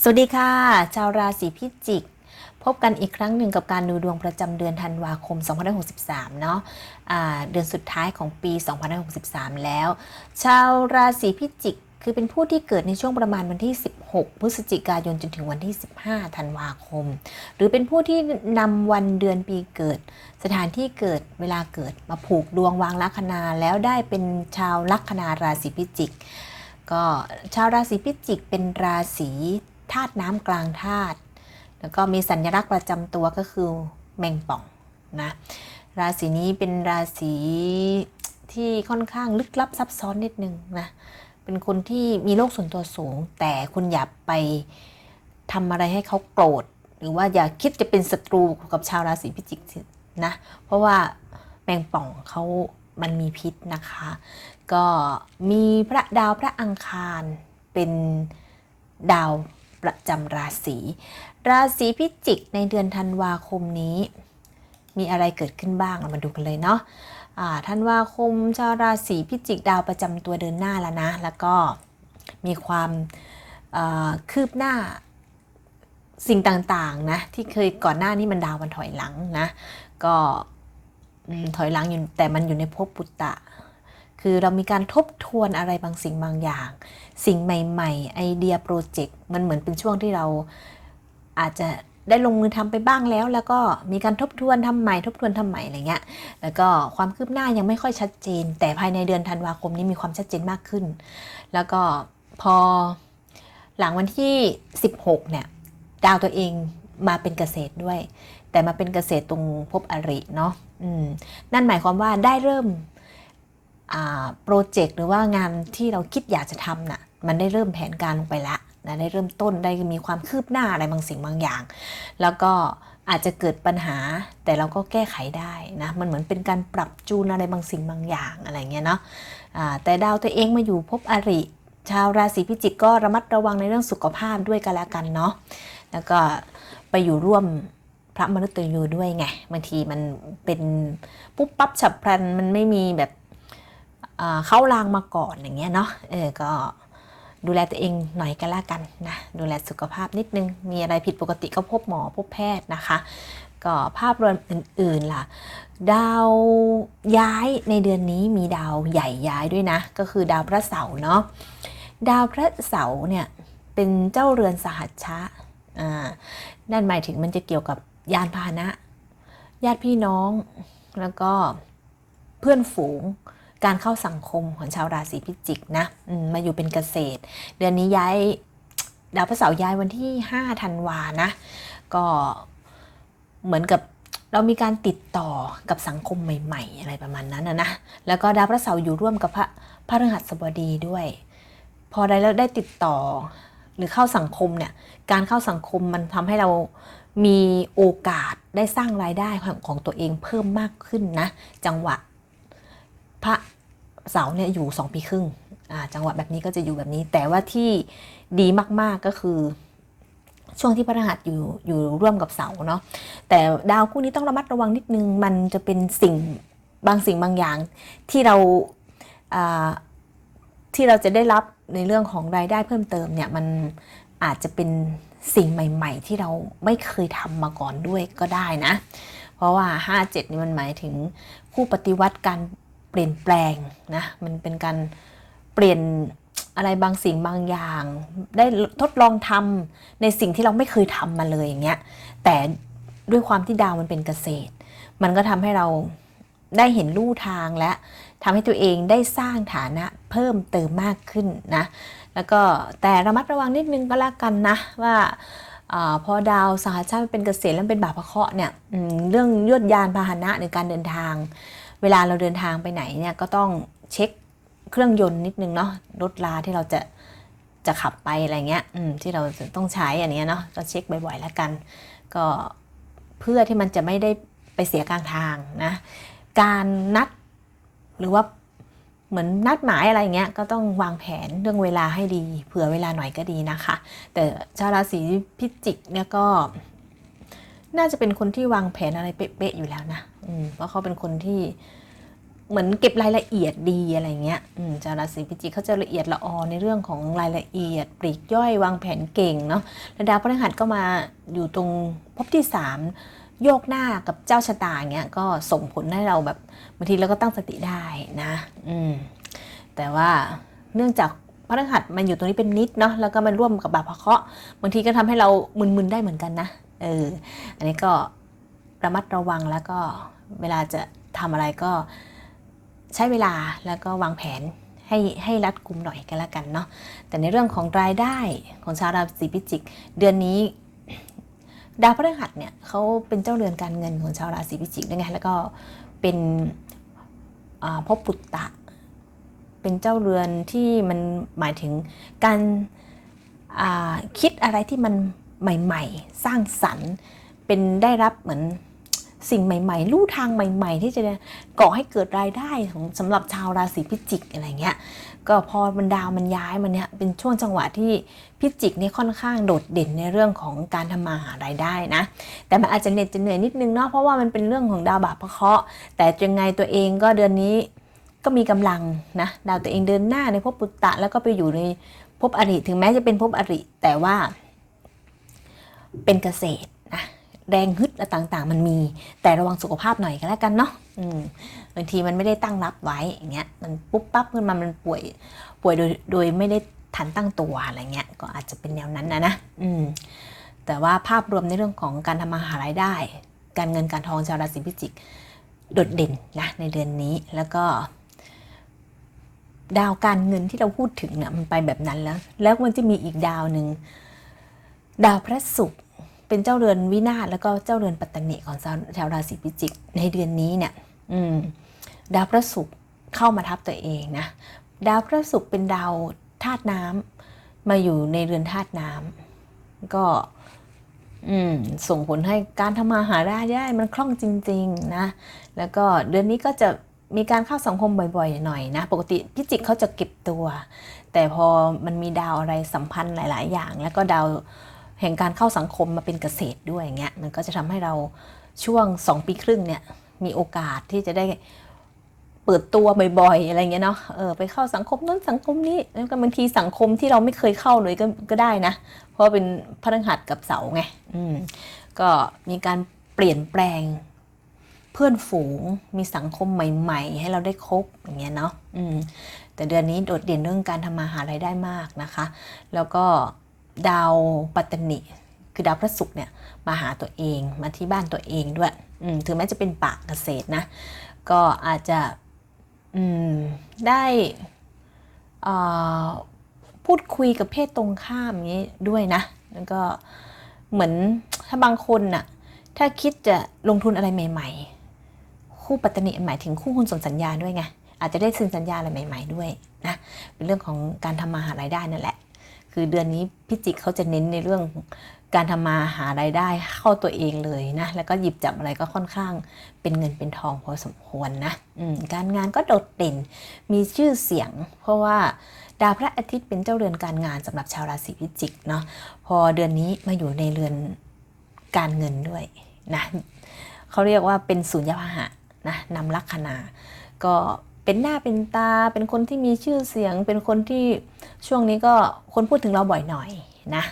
สวัสดีค่ะ ชาวราศีพิจิก พบกันอีกครั้งหนึ่งกับการดูดวงประจำเดือนธันวาคม 2563 เนาะอ่าเดือนสุดท้ายของปี 2563 แล้ว ชาวราศีพิจิกคือเป็นผู้ที่เกิดในช่วงประมาณวันที่ 16 พฤศจิกายนจนถึงวันที่ 15 ธันวาคม หรือเป็นผู้ที่นำวันเดือนปีเกิด สถานที่เกิดเวลาเกิดมาผูกดวงวางลัคนาแล้วได้เป็นชาวลัคนาราศีพิจิก ก็ชาวราศีพิจิกเป็นราศี ธาตุน้ำกลางธาตุแล้วก็มีสัญลักษณ์ประจำตัวก็คือแมงป่องนะราศีนี้เป็นราศีที่ค่อนข้างลึกลับซับซ้อนนิดนึงนะเป็นคนที่มีโลกส่วนตัวสูง แต่คุณอย่าไปทำอะไรให้เขาโกรธ หรือว่าอย่าคิดจะเป็นศัตรูกับชาวราศีพิจิกนะเพราะว่าแมงป่องเขามันมีพิษนะคะ ก็มีพระดาวพระอังคารเป็นดาว ประจำราศี ราศีพิจิกในเดือนธันวาคมนี้ มีอะไรเกิดขึ้นบ้างเรามาดูกันเลยเนาะธันวาคมชาวราศีพิจิกดาวประจำตัวเดินหน้าแล้วนะ แล้วก็มีความคืบหน้าสิ่งต่างๆนะที่เคยก่อนหน้านี้มันดาวมันถอยหลังนะ ก็ถอยหลังอยู่แต่มันอยู่ในภพปุตตะ คือเรามีการทบทวนอะไรบางสิ่งบางอย่าง สิ่งใหม่ๆ ไอเดียโปรเจกต์มันเหมือนเป็นช่วงที่เราอาจจะได้ลงมือทำไปบ้างแล้ว แล้วก็มีการทบทวนทำใหม่ทบทวนทำใหม่อะไรเงี้ยแล้วก็ความคืบหน้ายังไม่ค่อยชัดเจน แต่ภายในเดือนธันวาคมนี้มีความชัดเจนมากขึ้น แล้วก็พอหลังวันที่ 16 เนี่ยดาวตัวเองมาเป็นเกษตรด้วย แต่มาเป็นเกษตรตรงภพอริเนาะนั่นหมายความว่าได้เริ่ม โปรเจกต์หรือว่างานที่เราคิดอยากจะทำน่ะมันได้เริ่มแผนการลงไปและนะได้เริ่มต้นได้มีความคืบหน้าอะไรบางสิ่งบางอย่าง แล้วก็อาจจะเกิดปัญหาแต่เราก็แก้ไขได้นะมันเหมือนเป็นการปรับจูนอะไรบางสิ่งบางอย่างอะไรเงี้ยเนาะะแต่ดาวตัวเองมาอยู่พบอริ ชาวราศีพิจิกก็ระมัดระวังในเรื่องสุขภาพด้วยกันแล้วกันเนาะแล้วก็ไปอยู่ร่วมพระมนุษย์ยูด้วยไงบางทีมันเป็นปุ๊บปั๊บฉับพลันมันไม่มีแบบ เข้าลางมาก่อนอย่างเงี้ยเนาะเออก็ดูแลตัวเองหน่อยก็แล้วกันนะดูแลสุขภาพนิดนึง มีอะไรผิดปกติก็พบหมอพบแพทย์นะคะ ก็ภาพรวมอื่นๆล่ะ ดาวย้ายในเดือนนี้มีดาวใหญ่ย้ายด้วยนะ ก็คือดาวพระเสาร์เนาะดาวพระเสาร์เนี่ยเป็นเจ้าเรือนสหัชชะอ่านั่นหมายถึงมันจะเกี่ยวกับยานพาหนะ ญาติพี่น้องแล้วก็เพื่อนฝูง การเข้าสังคมของชาวราศีพิจิกนะมาอยู่เป็นเกษตร เดือนนี้ย้ายดาวพระเสาร์ย้ายวันที่5ธันวานะ ก็เหมือนกับเรามีการติดต่อกับสังคมใหม่ ๆ อะไรประมาณนั้นนะนะแล้วก็ดาวพระเสาร์อยู่ร่วมกับพระพระฤหัสบดีด้วย พอได้แล้วได้ติดต่อหรือเข้าสังคมเนี่ยการเข้าสังคมมันทำให้เรามีโอกาสได้สร้างรายได้ของของตัวเองเพิ่มมากขึ้นนะ จังหวะพระ เสาเนี่ยอยู่ 2 ปีครึ่งจังหวะแบบนี้ก็จะอยู่แบบนี้ แต่ว่าที่ดีมากๆก็คือ ช่วงที่พระรหัสอยู่อยู่ร่วมกับเสาเนาะแต่ดาวคู่นี้ต้องระมัดระวังนิดนึง มันจะเป็นสิ่งบางสิ่งบางอย่างที่เราที่เราจะได้รับในเรื่องของรายได้เพิ่มเติมเนี่ยมันอาจจะเป็นสิ่งใหม่ ๆ ที่เราไม่เคยทำมาก่อนด้วยก็ได้นะ เพราะว่า 57 นี่มันหมายถึงคู่ปฏิวัติการ เปลี่ยนแปลงนะมันเป็นการเปลี่ยนอะไรบางสิ่งบางอย่าง ได้ทดลองทำในสิ่งที่เราไม่เคยทำมาเลยอย่างเงี้ยแต่ด้วยความที่ดาวมันเป็นเกษตร มันก็ทำให้เราได้เห็นลู่ทางและทำให้ตัวเองได้สร้างฐานะเพิ่มเติมมากขึ้นนะ แล้วก็แต่ระมัดระวังนิดนึงก็แล้วกันนะว่าอพอดาวสหชาติเป็นเกษตรแล้วเป็นบาปพระเคราะห์เนี่ยเรื่องยวดยานพาหนะในการเดินทาง เวลาเราเดินทางไปไหนเนี่ยก็ต้องเช็คเครื่องยนต์นิดนึงเนาะรถลาที่เราจะจะขับไปอะไรเงี้ยที่เราจะต้องใช้อันนี้เนาะก็เช็คบ่อยๆแล้วกัน ก็เพื่อที่มันจะไม่ได้ไปเสียกลางทางนะการนัดหรือว่าเหมือนนัดหมายอะไรเงี้ยก็ต้องวางแผนเรื่องเวลาให้ดี เผื่อเวลาหน่อยก็ดีนะคะ แต่ชาวราศีพิจิกเนี่ยก็ น่าจะเป็นคนที่วางแผนอะไรเป๊ะๆอยู่แล้วนะอืมเพราะเขาเป็นคนที่เหมือนเก็บรายละเอียดดีอะไรเงี้ยอืมชาวราศีพิจิกเขาจะละเอียดละออในเรื่องของรายละเอียด ปลีกย่อยวางแผนเก่งเนาะแล้วดาวพฤหัสก็มาอยู่ตรงภพที่สามโยกหน้ากับเจ้าชะตาเงี้ยก็ส่งผลให้เราแบบบางทีเราก็ตั้งสติได้นะ อืมแต่ว่าเนื่องจากพฤหัสมันอยู่ตรงนี้เป็นนิดเนาะแล้วก็มันร่วมกับบาปพระเคราะห์บางทีก็ทำให้เรามึนๆได้เหมือนกันนะเออ อันนี้ก็ระมัดระวังแล้วก็เวลาจะทำอะไรก็ใช้เวลาแล้วก็วางแผนให้ให้รัดกุมหน่อยกันละกันเนาะแต่ในเรื่องของรายได้ของชาวราศีพิจิก เดือนนี้ดาวพฤหัสเนี่ยเขาเป็นเจ้าเรือนการเงินของชาวราศีพิจิกด้วยไงแล้วก็เป็นอ่าภพปุตตะ เป็นเจ้าเรือนที่มันหมายถึงการคิดอะไรที่มันใหม่ ๆ สร้างสรรค์ เป็นได้รับเหมือนสิ่งใหม่ ๆ ลู่ทางใหม่ ๆ ที่จะก่อให้เกิดรายได้ของสำหรับชาวราศีพิจิกอะไรเงี้ยก็พอมันดาวมันย้ายมันเนี่ยเป็นช่วงจังหวะที่พิจิกเนี่ยค่อนข้างโดดเด่นในเรื่องของการทำมาหารายได้นะ แต่มันอาจจะเหน็ดจะเหนื่อยนิดนึงเนาะเพราะว่ามันเป็นเรื่องของดาวบาปพระเคราะห์แต่ยังไงตัวเองก็เดือนนี้ก็มีกำลังนะดาวตัวเองเดินหน้าในภพปุตตะแล้วก็ไปอยู่ในภพอริถึงแม้จะเป็นภพอริแต่ว่าเป็นเกษตร แรงฮึดและต่างๆ มันมี แต่ระวังสุขภาพหน่อยก็แล้วกันเนาะบางทีมันไม่ได้ตั้งรับไว้อย่างเงี้ยมันปุ๊บปั๊บขึ้นมามันป่วยป่วยโดยโดยไม่ได้ทันตั้งตัวอะไรเงี้ยก็อาจจะเป็นแนวนั้นนะนะอืมแต่ว่าภาพรวมในเรื่องของการทำมาหารายได้ การเงินการทองชาวราศีพิจิกโดดเด่นนะในเดือนนี้แล้วก็ ดาวการเงินที่เราพูดถึงเนี่ยมันไปแบบนั้นแล้ว แล้วมันจะมีอีกดาวหนึ่งดาวพระศุกร์ เป็นเจ้าเรือนวินาศแล้วก็เจ้าเรือนปัตตนิของชาวราศีพิจิก ในเดือนนี้เนี่ยดาวพระศุกร์เข้ามาทับตัวเองนะดาวพระศุกร์เป็นดาวธาตุน้ำมาอยู่ในเรือนธาตุน้ำก็อส่งผลให้การทำมาหารายได้มันคล่องจริง ๆ นะ แล้วก็เดือนนี้ก็จะมีการเข้าสังคมบ่อยๆ หน่อยนะ ปกติพิจิกเขาจะเก็บตัว แต่พอมันมีดาวอะไรสัมพันธ์หลาย ๆ อย่าง แล้วก็ดาว แห่งการเข้าสังคมมาเป็นเกษตรด้วยอย่างเงี้ยมันก็จะทำให้เราช่วง 2 ปีครึ่งเนี่ยมีโอกาสที่จะได้เปิดตัวบ่อยๆอะไรเงี้ยเนาะเออไปเข้าสังคมนั้นสังคมนี้แล้วก็บางทีสังคมที่เราไม่เคยเข้าเลยก็ก็ได้นะ เพราะเป็นพฤหัสกับเสาไงอืมก็มีการเปลี่ยนแปลงเพื่อนฝูงมีสังคมใหม่ ๆ ให้เราได้คบอย่างเงี้ยเนาะอืมแต่เดือนนี้โดดเด่นเรื่องการทำมาหารายได้มากนะคะ แล้วก็ ดาวปัตตนิคือดาวพระศุกร์เนี่ยมาหาตัวเองมาที่บ้านตัวเองด้วยถึงแม้จะเป็นปากเกษตรนะ ก็อาจจะได้พูดคุยกับเพศตรงข้ามอย่างนี้ด้วยนะ แล้วก็เหมือนถ้าบางคนน่ะถ้าคิดจะลงทุนอะไรใหม่ ๆ คู่ปัตตนิหมายถึงคู่หุ้นส่วนสัญญาด้วยไง อาจจะได้เซ็นสัญญาอะไรใหม่ ๆ ด้วยนะ เป็นเรื่องของการทำมาหารายได้นั่นแหละ คือเดือนนี้พิจิกเขาจะเน้นในเรื่องการทำมาหารายได้เข้าตัวเองเลยนะ แล้วก็หยิบจับอะไรก็ค่อนข้างเป็นเงินเป็นทองพอสมควรนะการงานก็โดดเด่นมีชื่อเสียง เพราะว่าดาวพระอาทิตย์เป็นเจ้าเรือนการงานสำหรับชาวราศีพิจิกเนาะพอเดือนนี้มาอยู่ในเรือนการเงินด้วยนะเขาเรียกว่าเป็นสุญญพหะนะนำลัคนาก็ เป็นหน้าเป็นตา เป็นคนที่มีชื่อเสียง เป็นคนที่ช่วงนี้ก็คนพูดถึงเราบ่อยหน่อยนะ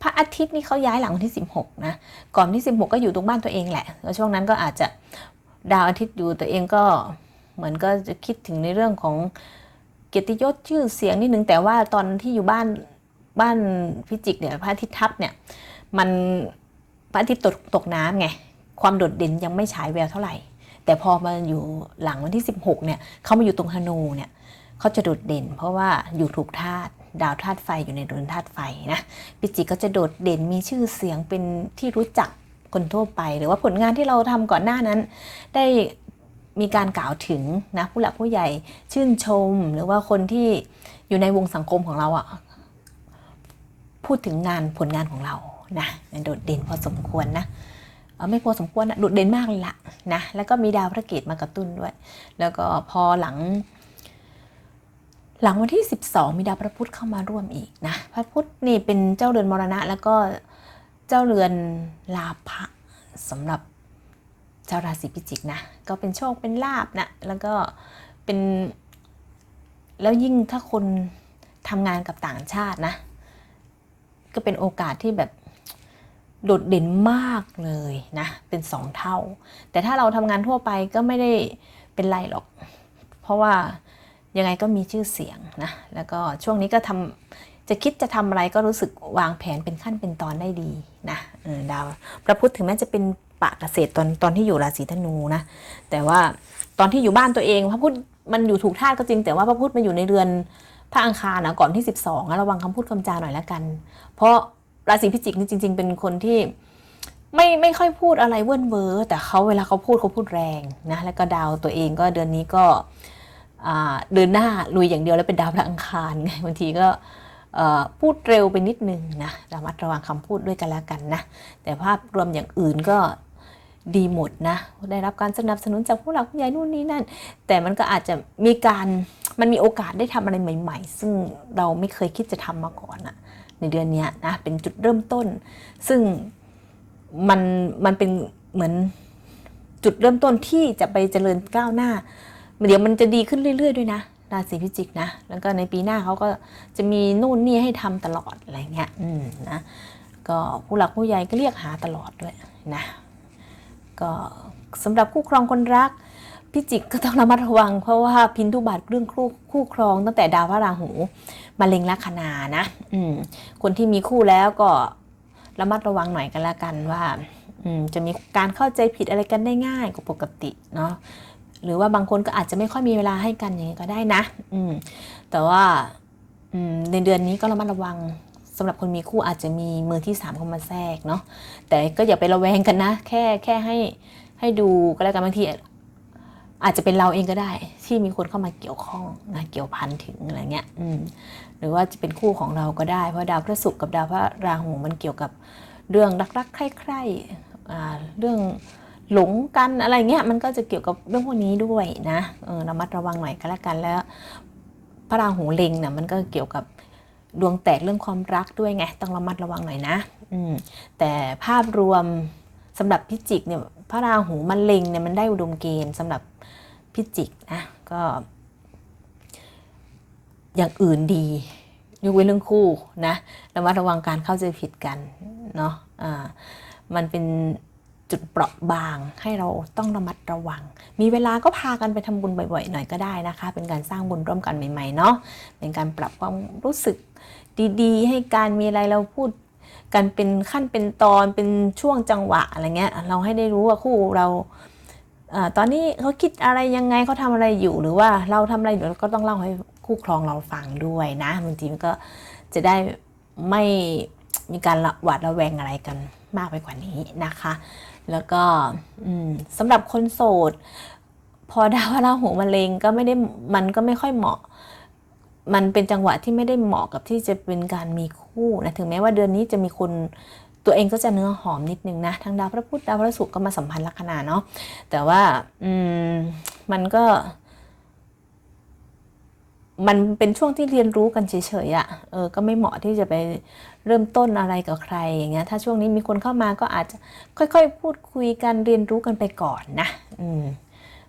พระอาทิตย์นี่เขาย้ายหลังวันที่ 16 นะ ก่อนวันที่ 16 ก็อยู่ตรงบ้านตัวเองแหละ แล้วช่วงนั้นก็อาจจะดาวอาทิตย์อยู่ตัวเองก็เหมือนก็จะคิดถึงในเรื่องของเกียรติยศชื่อเสียงนิดนึงแต่ว่าตอนที่อยู่บ้านบ้านพิจิกเนี่ยพระอาทิตย์ทับเนี่ยมันพระอาทิตย์ตกตกน้ำไงความโดดเด่นยังไม่ฉายแววเท่าไหร่ แต่พอมาอยู่หลังวันที่ 16เนี่ยเขามาอยู่ตรงธนูเนี่ยเขาจะโดดเด่น เพราะว่าอยู่ถูกธาตุดาวธาตุไฟอยู่ในเรือนธาตุไฟนะพิจิกก็จะโดดเด่นมีชื่อเสียงเป็นที่รู้จักคนทั่วไป หรือว่าผลงานที่เราทำก่อนหน้านั้น ได้มีการกล่าวถึงนะผู้หลักผู้ใหญ่ชื่นชม หรือว่าคนที่อยู่ในวงสังคมของเราอะ่ะพูดถึงงานผลงานของเรานะโดดเด่นพอสมควรนะ ไม่พอสมควรนะโดดเด่นมากเลยละนะแล้วก็มีดาวพระเกตมากระตุ้นด้วย แล้วก็พอหลัง หลังวันที่ 12 มีดาวพระพุธเข้ามาร่วมอีกนะพระพุธนี่เป็นเจ้าเรือนมรณะ แล้วก็เจ้าเรือนลาภะสำหรับชาวราศีพิจิกนะก็เป็นโชคเป็นลาบนะแล้วก็เป็นแล้วยิ่งถ้าคนทำงานกับต่างชาตินะ ก็เป็นโอกาสที่แบบ โดดเด่นมากเลยนะ เป็นสองเท่า แต่ถ้าเราทำงานทั่วไปก็ไม่ได้เป็นไรหรอก เพราะว่ายังไงก็มีชื่อเสียงนะ แล้วก็ช่วงนี้ก็ทำจะคิดจะทำอะไรก็รู้สึกวางแผนเป็นขั้นเป็นตอนได้ดีนะดาวพระพุธถึงแม้จะเป็นปะเกษตรตอนตอนที่อยู่ราศีธนูนะ แต่ว่าตอนที่อยู่บ้านตัวเอง พระพุธมันอยู่ถูกธาตุก็จริง แต่ว่าพระพุธมันอยู่ในเรือนพระอังคารนะก่อนที่ 12นะระวังคำพูดคำจาหน่อยละกัน เพราะ ราศีพิจิกนี่จริง ๆ เป็นคนที่ไม่ไม่ค่อยพูดอะไรเว่นเวอร์แต่เขาเวลาเขาพูดเขาพูดแรงนะแล้วก็ดาวตัวเองก็เดือนนี้ก็เดินหน้าลุยอย่างเดียวแล้วเป็นดาวพระอังคารไงบางทีก็พูดเร็วไปนิดนึงนะระมัดระวังคำพูดด้วยกันแล้วกันนะ แต่ภาพรวมอย่างอื่นก็ดีหมดนะ ได้รับการสนับสนุนจากผู้หลักผู้ใหญ่นู่นนี่นั่น แต่มันก็อาจจะมีการมันมีโอกาสได้ทำอะไรใหม่ ๆ ซึ่งเราไม่เคยคิดจะทำมาก่อนอะ ในเดือนนี้นะเป็นจุดเริ่มต้น ซึ่งมันมันเป็นเหมือนจุดเริ่มต้นที่จะไปเจริญก้าวหน้า เดี๋ยวมันจะดีขึ้นเรื่อย ๆ ด้วยนะราศีพิจิกนะ แล้วก็ในปีหน้าเขาก็จะมีนู่นนี่ให้ทำตลอดอะไรเงี้ยอืมนะก็ผู้หลักผู้ใหญ่ก็เรียกหาตลอดด้วยนะก็สำหรับคู่ครองคนรักพิจิกก็ต้องระมัดระวังเพราะว่าพินทุบัตรเรื่องคู่คู่ครองตั้งแต่ดาวพระราหู มาเล็งลัคนานะอืมคนที่มีคู่แล้วก็ระมัดระวังหน่อยกันละกันว่าอืมจะมีการเข้าใจผิดอะไรกันได้ง่ายกว่าปกติเนาะหรือว่าบางคนก็อาจจะไม่ค่อยมีเวลาให้กันอย่างนี้ก็ได้นะอืมแต่ว่าอืมในเดือนนี้ก็ระมัดระวังสำหรับคนมีคู่อาจจะมีมือที่สามเข้ามาแทรกเนาะแต่ก็อย่าไประแวงกันนะ แค่แค่ให้ให้ดูก็แล้วกันบางที อาจจะเป็นเราเองก็ได้ ที่มีคนเข้ามาเกี่ยวข้องนะเกี่ยวพันถึงอะไรเงี้ยหรือว่าจะเป็นคู่ของเราก็ได้ เพราะดาวพระศุกร์กับดาวพระราหูมันเกี่ยวกับเรื่องรักๆใคร่ๆเรื่องหลงกันอะไรเงี้ยมันก็จะเกี่ยวกับเรื่องพวกนี้ด้วยนะเออระมัดระวังหน่อยก็แล้วกันแล้ว พระราหูเล็งเนี่ยมันก็เกี่ยวกับดวงแตกเรื่องความรักด้วยไงต้องระมัดระวังหน่อยนะอืแต่ภาพรวมสำหรับพิจิกเนี่ย พระราหูมันเล็งเนี่ยมันได้อุดมเกณฑ์สำหรับพิจิกนะก็อย่างอื่นดียกเว้นเรื่องคู่นะระมัดระวังการเข้าใจผิดกันเนาะอ่ามันเป็นจุดเปราะบางให้เราต้องระมัดระวัง มีเวลาก็พากันไปทำบุญบ่อยๆหน่อยก็ได้นะคะ เป็นการสร้างบุญร่วมกันใหม่ๆเนาะเป็นการปรับความรู้สึกดีๆ ให้การมีอะไรเราพูด กันเป็นขั้นเป็นตอนเป็นช่วงจังหวะอะไรเงี้ย เราให้ได้รู้ว่าคู่เราอตอนนี้เขาคิดอะไรยังไงเขาทำอะไรอยู่หรือว่าเราทำอะไรอยู่ก็ต้องเล่าให้คู่ครองเราฟังด้วยนะบางทีมันก็จะได้ไม่มีการหวาดระแวงอะไรกันมากไปกว่านี้นะคะ แล้วก็สำหรับคนโสด พอดาวราหูมะเร็งก็ไม่ได้มันก็ไม่ค่อยเหมาะ มันเป็นจังหวะที่ไม่ได้เหมาะกับที่จะเป็นการมีคู่นะถึงแม้ว่าเดือนนี้จะมีคนตัวเองก็จะเนื้อหอมนิดนึงนะทั้งดาวพระพุธดาวพระศุกร์ก็มาสัมพันธ์ลัคนาเนาะแต่ว่าอืมมันก็ มันเป็นช่วงที่เรียนรู้กันเฉยๆอะ่ะเออก็ไม่เหมาะที่จะไปเริ่มต้นอะไรกับใครอย่างเงี้ยถ้าช่วงนี้มีคนเข้ามาก็อาจจะค่อยๆ พูดคุยกันเรียนรู้กันไปก่อนนะ อืม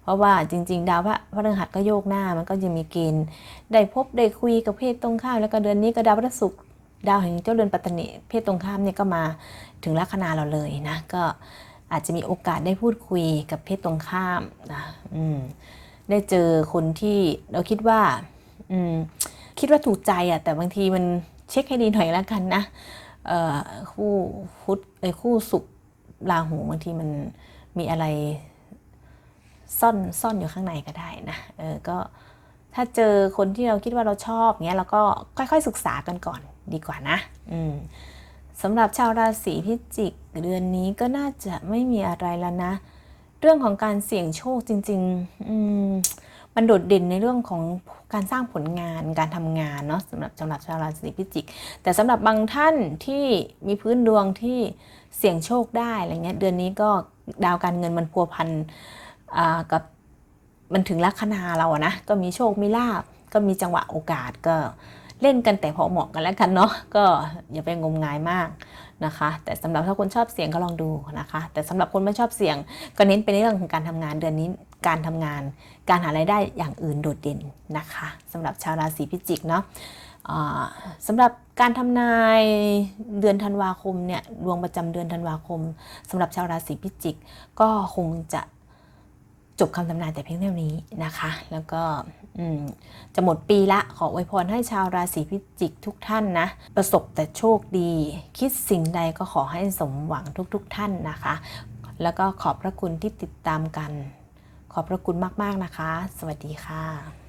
เพราะว่าจริง ๆ ดาวพระพฤหัสก็โยกหน้ามันก็จะมีเกณฑ์ได้พบได้คุยกับเพศตรงข้าม แล้วก็เดือนนี้ก็ดาวพฤศุกร์ดาวแห่งเจ้าเรือนปัตตนิเพศตรงข้ามเนี่ยก็มาถึงลัคนาเราเลยนะก็อาจจะมีโอกาสได้พูดคุยกับเพศตรงข้ามนะอืมได้เจอคนที่เราคิดว่าอืมคิดว่าถูกใจอะแต่บางทีมันเช็คให้ดีหน่อยแล้วกันนะเอ่อคู่พุธเอ้คู่สุกร์ราหูบางทีมันมีอะไร ซ่อนซ่อนอยู่ข้างในก็ได้นะเออก็ถ้าเจอคนที่เราคิดว่าเราชอบเงี้ยเราก็ค่อยๆศึกษากันก่อนดีกว่านะอืมสำหรับชาวราศีพิจิกเดือนนี้ก็น่าจะไม่มีอะไรแล้วนะ เรื่องของการเสี่ยงโชคจริงๆอืมมันโดดเด่นในเรื่องของการสร้างผลงานการทำงานเนาะสำหรับสำหรับชาวราศีพิจิก แต่สำหรับบางท่านที่มีพื้นดวงที่เสี่ยงโชคได้อะไรเงี้ยเดือนนี้ก็ดาวการเงินมันพัวพัน กับมันถึงลัคนาเราอะนะก็มีโชคมีลาบก็มีจังหวะโอกาสก็เล่นกันแต่พอเหมาะกันแล้วกันเนาะก็อย่าไปงมงายมากนะคะ แต่สำหรับถ้าคนชอบเสียงก็ลองดูนะคะ แต่สำหรับคนไม่ชอบเสียง ก็เน้นไปในเรื่องของการทำงานเดือนนี้การทำงาน การหารายได้อย่างอื่นโดดเด่นนะคะสำหรับชาวราศีพิจิกเนาะสำหรับการทำนายเดือนธันวาคมเนี่ยดวงประจำเดือนธันวาคมสำหรับชาวราศีพิจิก ก็คงจะ จบคำทำนายแต่เพียงเท่านี้นะคะ แล้วก็จะหมดปีละขออวยพรให้ชาวราศีพิจิกทุกท่านนะ ประสบแต่โชคดี คิดสิ่งใดก็ขอให้สมหวังทุกๆทท่านนะคะ แล้วก็ขอบพระคุณที่ติดตามกัน ขอบพระคุณมาก ๆ นะคะ สวัสดีค่ะ